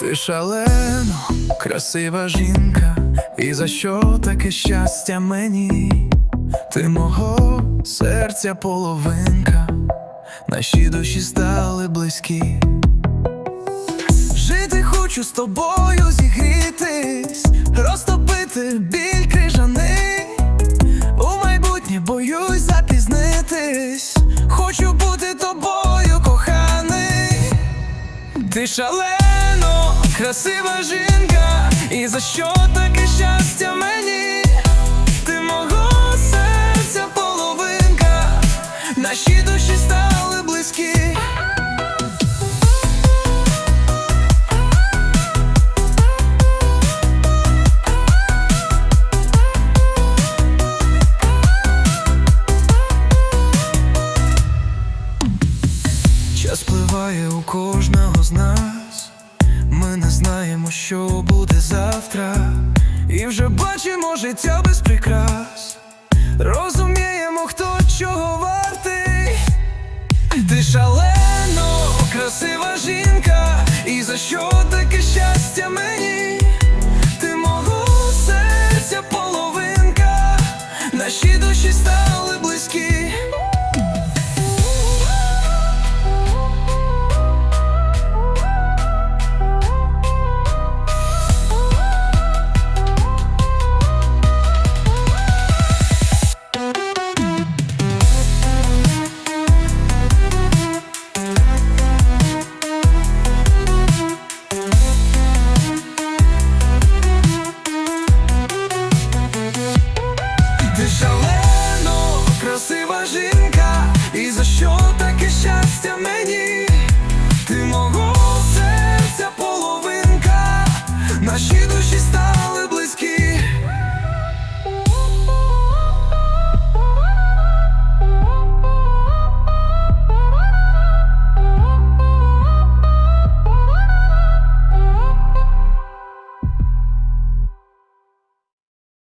Ти шалено красива жінка, і за що таке щастя мені? Ти мого серця половинка, наші душі стали близькі. Жити хочу з тобою зігрітись, розтопити біль крижаний. У майбутнє боюсь запізнитись. Хочу бути тобою, коханий. Ти шалено, красива жінка, і за що таке щастя мені? Ти мого серця половинка, наші душі стали близькі. Час пливає у кожного з нас. Знаємо, що буде завтра, і вже бачимо життя без прикрас. Розуміємо, хто чого вартий. Ти шалено, красива жінка, і за що таке щастя мені? Ти мого серця половинка, наші душі стали